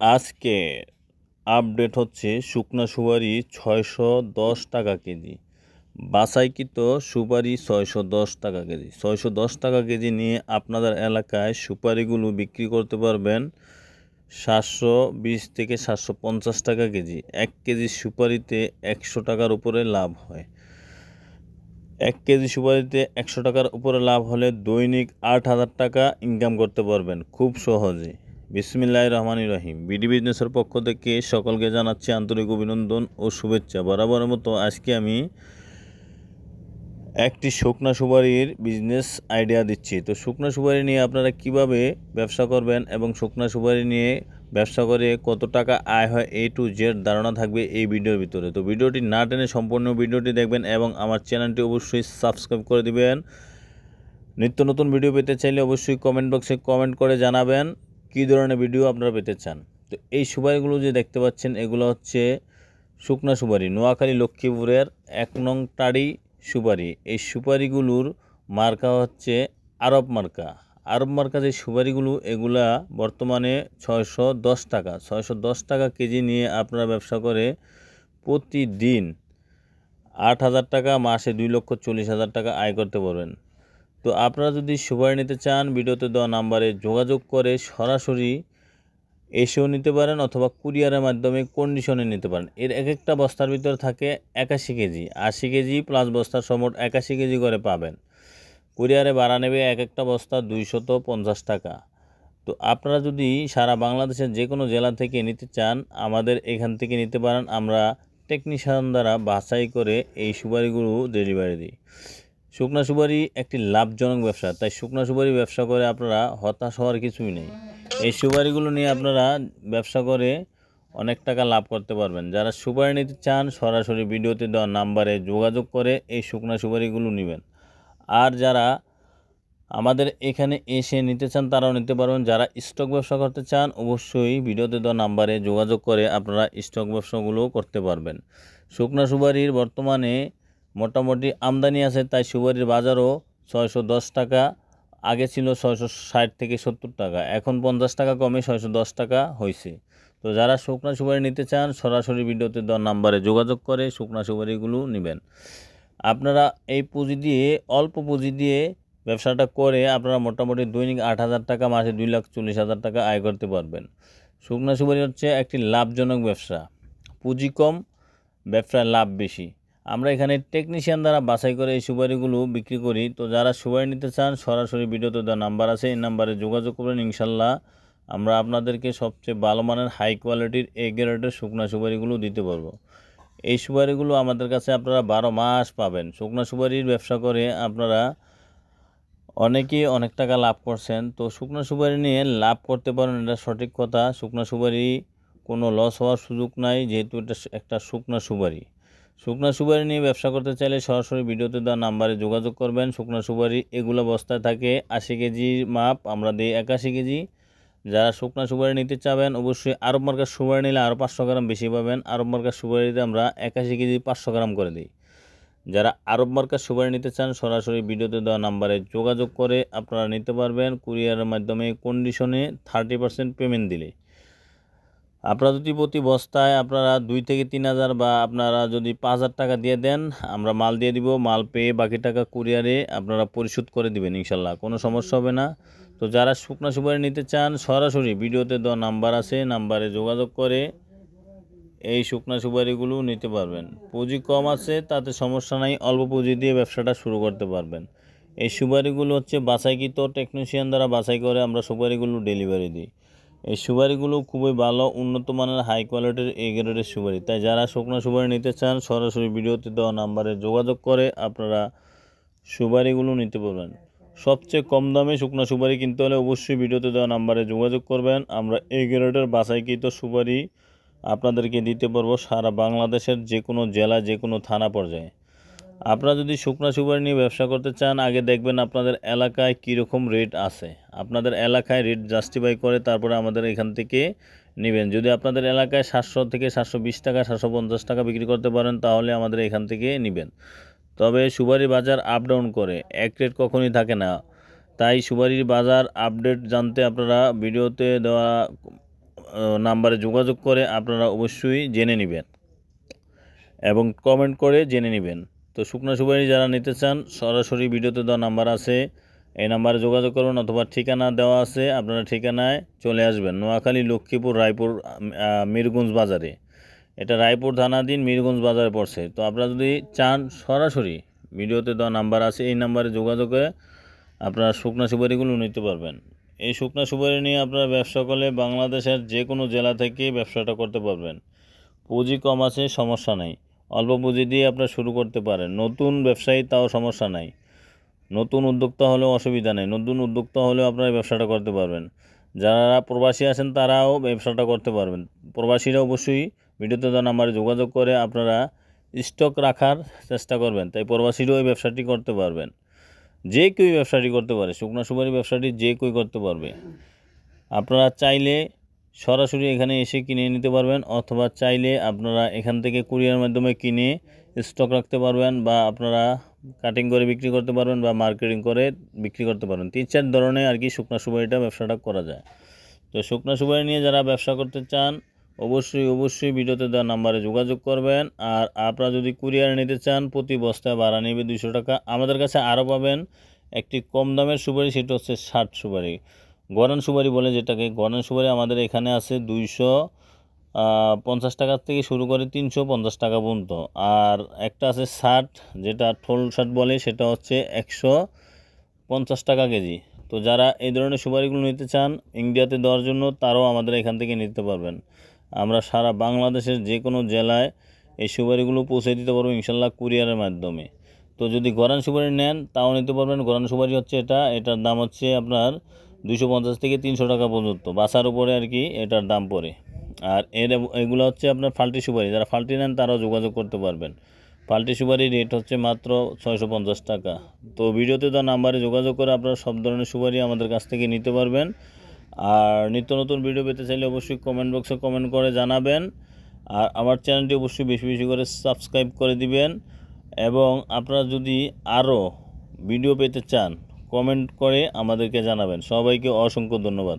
আজকে আপডেট হচ্ছে শুকনা সুপারি ছয়শো দশ টাকা কেজি। বাসাইকৃত সুপারি ছয়শো দশ টাকা কেজি। ছয়শো দশ টাকা কেজি নিয়ে আপনাদের এলাকায় সুপারিগুলো বিক্রি করতে পারবেন সাতশো বিশ থেকে সাতশো পঞ্চাশ টাকা কেজি। এক কেজি সুপারিতে একশো টাকার উপরে লাভ হয়। এক কেজি সুপারিতে একশো টাকার উপরে লাভ হলে দৈনিক আট হাজার টাকা ইনকাম করতে পারবেন খুব সহজে। বিসমিল্লাহ রহমান রহিম বিডি বিজনেসের পক্ষ থেকে সকলকে জানাচ্ছি আন্তরিক অভিনন্দন ও শুভেচ্ছা। বরাবরের মতো আজকে আমি একটি শুকনা সুপারির বিজনেস আইডিয়া দিচ্ছি। তো শুকনা সুপারি নিয়ে আপনারা কীভাবে ব্যবসা করবেন এবং শুকনা সুপারি নিয়ে ব্যবসা করে কত টাকা আয় হয় এ টু জেড ধারণা থাকবে এই ভিডিওর ভিতরে। তো ভিডিওটি না টেনে সম্পূর্ণ ভিডিওটি দেখবেন এবং আমার চ্যানেলটি অবশ্যই সাবস্ক্রাইব করে দিবেন। নিত্য নতুন ভিডিও পেতে চাইলে অবশ্যই কমেন্ট বক্সে কমেন্ট করে জানাবেন। কী ধরনের ভিডিও আপনারা পেতে চান? তো এই সুপারিগুলো যে দেখতে পাচ্ছেন, এগুলো হচ্ছে শুকনা সুপারি, নোয়াখালী লক্ষ্মীপুরের এক নং টাড়ি সুপারি। এই সুপারিগুলোর মার্কা হচ্ছে আরব মার্কা। আরব মার্কা যে সুপারিগুলো, এগুলা বর্তমানে ছয়শো দশ টাকা। ছয়শো দশ টাকা কেজি নিয়ে আপনারা ব্যবসা করে প্রতিদিন আট হাজার টাকা, মাসে দুই লক্ষ চল্লিশ হাজার টাকা আয় করতে পারবেন। তো আপনারা যদি সুপারি নিতে চান, ভিডিওতে দেওয়া নাম্বারে যোগাযোগ করে সরাসরি এসেও নিতে পারেন অথবা কুরিয়ারের মাধ্যমে কন্ডিশনে নিতে পারেন। এর এক একটা বস্তার ভিতর থাকে একাশি কেজি। আশি কেজি প্লাস বস্তার সমট একাশি কেজি করে পাবেন। কুরিয়ারে ভাড়া নেবে এক একটা বস্তা দুইশত পঞ্চাশ টাকা। তো আপনারা যদি সারা বাংলাদেশের যে কোনো জেলা থেকে নিতে চান, আমাদের এখান থেকে নিতে পারেন। আমরা টেকনিশিয়ান দ্বারা বাছাই করে এই সুপারিগুলো ডেলিভারি দিই। শুকনা সুপারি একটি লাভজনক ব্যবসা, তাই শুকনা সুপারি ব্যবসা করে আপনারা হতাশ হওয়ার কিছুই নেই। এই সুপারিগুলো নিয়ে আপনারা ব্যবসা করে অনেক টাকা লাভ করতে পারবেন। যারা সুপারি নিতে চান, সরাসরি ভিডিওতে দেওয়া নাম্বারে যোগাযোগ করে এই শুকনা সুপারিগুলো নেবেন। আর যারা আমাদের এখানে এসে নিতে চান, তারাও নিতে পারবেন। যারা স্টক ব্যবসা করতে চান, অবশ্যই ভিডিওতে দেওয়া নাম্বারে যোগাযোগ করে আপনারা স্টক ব্যবসাগুলো করতে পারবেন। শুকনা সুপারির বর্তমানে মোটামুটি আমদানি আছে, তাই সুপারির বাজারও ছয়শো দশ টাকা, আগে ছিল ছয়শো ষাট থেকে সত্তর টাকা, এখন পঞ্চাশ টাকা কমে ছয়শো দশ টাকা হয়েছে। তো যারা শুকনা সুপারি নিতে চান, সরাসরি ভিডিওতে দেওয়ার নাম্বারে যোগাযোগ করে শুকনা সুপারিগুলো নেবেন। আপনারা এই পুঁজি দিয়ে, অল্প পুঁজি দিয়ে ব্যবসাটা করে আপনারা মোটামুটি দৈনিক আট হাজার টাকা, মাসে দুই লাখ চল্লিশ হাজার টাকা আয় করতে পারবেন। শুকনা সুপারি হচ্ছে একটি লাভজনক ব্যবসা। পুঁজি কম, ব্যবসায় লাভ বেশি। আমরা এখানে টেকনিশিয়ান দ্বারা বাছাই করে এই সুপারিগুলো বিক্রি করি। তো যারা সুপারি নিতে চান, সরাসরি ভিডিওতে দেওয়া নাম্বার আছে, এই নাম্বারে যোগাযোগ করবেন ইনশাল্লাহ। আমরা আপনাদেরকে সবচেয়ে ভালো মানের হাই কোয়ালিটির এ গ্রেডের শুকনা সুপারিগুলো দিতে পারব। এই সুপারিগুলো আমাদের কাছে আপনারা বারো মাস পাবেন। শুকনা সুপারির ব্যবসা করে আপনারা অনেকেই অনেক টাকা লাভ করছেন। তো শুকনো সুপারি নিয়ে লাভ করতে পারেন, এটা সঠিক কথা। শুকনো সুপারি কোনো লস হওয়ার সুযোগ নাই, যেহেতু এটা একটা শুকনো সুপারি। শুকনো সুপারি নিয়ে ব্যবসা করতে চাইলে সরাসরি ভিডিওতে দেওয়া নাম্বারে যোগাযোগ করবেন। শুকনা সুপারি এগুলো বস্তায় থাকে, আশি কেজি মাপ, আমরা দিই একাশি কেজি। যারা শুকনা সুপারি নিতে চাবেন, অবশ্যই আরব মার্কার সুপারি নিলে আরও পাঁচশো গ্রাম বেশি পাবেন। আরব মার্কার সুপারিতে আমরা একাশি কেজি পাঁচশো গ্রাম করে দিই। যারা আরব মার্কার সুপারি নিতে চান, সরাসরি ভিডিওতে দেওয়া নাম্বারে যোগাযোগ করে আপনারা নিতে পারবেন। কুরিয়ারের মাধ্যমে কন্ডিশনে থার্টি পার্সেন্ট পেমেন্ট দিলে। আপনারা যদি প্রতি বস্তায় আপনারা দুই থেকে তিন হাজার বা আপনারা যদি পাঁচ হাজার টাকা দিয়ে দেন, আমরা মাল দিয়ে দিব, মাল পেয়ে বাকি টাকা কুরিয়ারে আপনারা পরিশোধ করে দিবেন ইনশাল্লাহ, কোনো সমস্যা হবে না। তো যারা শুকনা সুপারি নিতে চান, সরাসরি ভিডিওতে দেওয়া নাম্বার আছে, নাম্বারে যোগাযোগ করে এই শুকনা সুপারিগুলো নিতে পারবেন। পুঁজি কম আছে, তাতে সমস্যা নাই, অল্প পুঁজি দিয়ে ব্যবসাটা শুরু করতে পারবেন। এই সুপারিগুলো হচ্ছে বাছাইকৃত টেকনিশিয়ান দ্বারা বাছাই করে আমরা সুপারিগুলো ডেলিভারি দিই। এই সুপারিগুলো খুবই ভালো, উন্নত মানের হাই কোয়ালিটির এ গ্রেডের সুপারি। তাই যারা শুকনো সুপারি নিতে চান, সরাসরি ভিডিওতে দেওয়া নাম্বারে যোগাযোগ করে আপনারা সুপারিগুলো নিতে পারবেন। সবচেয়ে কম দামে শুকনো সুপারি কিনতে হলে অবশ্যই ভিডিওতে দেওয়া নাম্বারে যোগাযোগ করবেন। আমরা এই গ্রেডের বাছাইকৃত সুপারি আপনাদেরকে দিতে পারব সারা বাংলাদেশের যে কোনো জেলা যে কোনো থানা পর্যায়ে। আপনারা যদি শুকনা সুপারি নিয়ে ব্যবসা করতে চান, আগে দেখবেন আপনাদের এলাকায় কীরকম রেট আছে। আপনাদের এলাকায় রেট জাস্টিফাই করে তারপরে আমাদের এখান থেকে নেবেন। যদি আপনাদের এলাকায় সাতশো থেকে সাতশো বিশ টাকা, সাতশো পঞ্চাশ টাকা বিক্রি করতে পারেন, তাহলে আমাদের এখান থেকে নেবেন। তবে সুপারি বাজার আপ ডাউন করে, এক রেট কখনই থাকে না। তাই সুপারির বাজার আপডেট জানতে আপনারা ভিডিওতে দেওয়া নাম্বারে যোগাযোগ করে আপনারা অবশ্যই জেনে নেবেন। এবং কমেন্ট করে জেনে নেবেন। তো শুকনো সুপারি যারা নিতে চান, সরাসরি ভিডিওতে দেওয়া নাম্বার আছে। এই নাম্বারে যোগাযোগ করুন অথবা ঠিকানা দেওয়া আছে। আপনারা ঠিকানায় চলে আসবেন। নোয়াখালী, লক্ষ্মীপুর, রায়পুর মিরগঞ্জ বাজারে। এটা রায়পুর থানাধীন মিরগঞ্জ বাজারে পড়ছে। তো আপনারা যদি চান, সরাসরি ভিডিওতে দেওয়া নাম্বার আছে, এই নাম্বারে যোগাযোগ করে আপনারা শুকনো সুপারিগুলো নিতে পারবেন। এই শুকনো সুপারি নিয়ে আপনারা ব্যবসা করলে বাংলাদেশের যে কোনো জেলা থেকে ব্যবসাটা করতে পারবেন। পুঁজি কম আছে, সমস্যা নেই। অল্প পুঁজি দিয়ে আপনারা শুরু করতে পারেন। নতুন ব্যবসায়ী তাও সমস্যা নাই। নতুন উদ্যোক্তা হলেও অসুবিধা নেই। নতুন উদ্যোক্তা হলেও আপনারা ব্যবসাটা করতে পারবেন। যারা প্রবাসী আছেন তারাও ব্যবসাটা করতে পারবেন। প্রবাসীরা অবশ্যই ভিডিওতে দেওয়া নাম্বারে যোগাযোগ করে আপনারা স্টক রাখার চেষ্টা করবেন। তাই প্রবাসীরাও এই ব্যবসাটি করতে পারবেন। যে কেউ ব্যবসাটি করতে পারে, শুকনা সুপারি ব্যবসাটি যে কেউ করতে পারবে। আপনারা চাইলে সরাসরি এখানে এসে কিনে নিতে পারবেন অথবা চাইলে আপনারা এখান থেকে কুরিয়ার মাধ্যমে কিনে স্টক রাখতে পারবেন বা আপনারা কাটিং করে বিক্রি করতে পারবেন বা মার্কেটিং করে বিক্রি করতে পারবেন। তিন চার ধরনের আর কি শুকনা সুপারিটা ব্যবসাটা করা যায়। তো শুকনা সুপারি নিয়ে যারা ব্যবসা করতে চান, অবশ্যই অবশ্যই ভিডিওতে দেওয়া নাম্বারে যোগাযোগ করবেন। আর আপনারা যদি কুরিয়ার নিতে চান, প্রতি বস্তায় ভাড়া নেবে দুশো টাকা। আমাদের কাছে আরও পাবেন একটি কম দামের সুপারি, সেটা হচ্ছে ষাট সুপারি। গরান সুপারি বলে যেটাকে। গরান সুপারি আমাদের এখানে আছে দুইশো পঞ্চাশ টাকা থেকে শুরু করে তিনশো পঞ্চাশ টাকা পর্যন্ত। আর একটা আছে ষাট, যেটা ঠোল শার্ট বলে, সেটা হচ্ছে একশো পঞ্চাশ টাকা কেজি। তো যারা এই ধরনের সুপারিগুলো নিতে চান, ইন্ডিয়াতে দেওয়ার জন্য তারাও আমাদের এখান থেকে নিতে পারবেন। আমরা সারা বাংলাদেশের যে কোনো জেলায় এই সুপারিগুলো পৌঁছে দিতে পারব ইনশাল্লাহ কুরিয়ারের মাধ্যমে। তো যদি গরান সুপারি নেন, তাও নিতে পারবেন। গরান সুপারি হচ্ছে এটা, এটার দাম হচ্ছে আপনার দুশো পঞ্চাশ থেকে তিনশো টাকা পর্যন্ত। বাসার উপরে আর কি এটার দাম পড়ে। আর এর এগুলো হচ্ছে আপনার ফাল্টি সুপারি। যারা ফাল্টি নেন তারাও যোগাযোগ করতে পারবেন। পাল্টি সুপারির রেট হচ্ছে মাত্র ছয়শো পঞ্চাশ টাকা। তো ভিডিওতে তো নাম্বারে যোগাযোগ করে আপনারা সব ধরনের সুপারি আমাদের কাছ থেকে নিতে পারবেন। আর নিত্য নতুন ভিডিও পেতে চাইলে অবশ্যই কমেন্ট বক্সে কমেন্ট করে জানাবেন। আর আমার চ্যানেলটি অবশ্যই বেশি বেশি করে সাবস্ক্রাইব করে দিবেন। এবং আপনারা যদি আরও ভিডিও পেতে চান কমেন্ট করে আমাদেরকে জানাবেন। সবাইকে অসংখ্য ধন্যবাদ।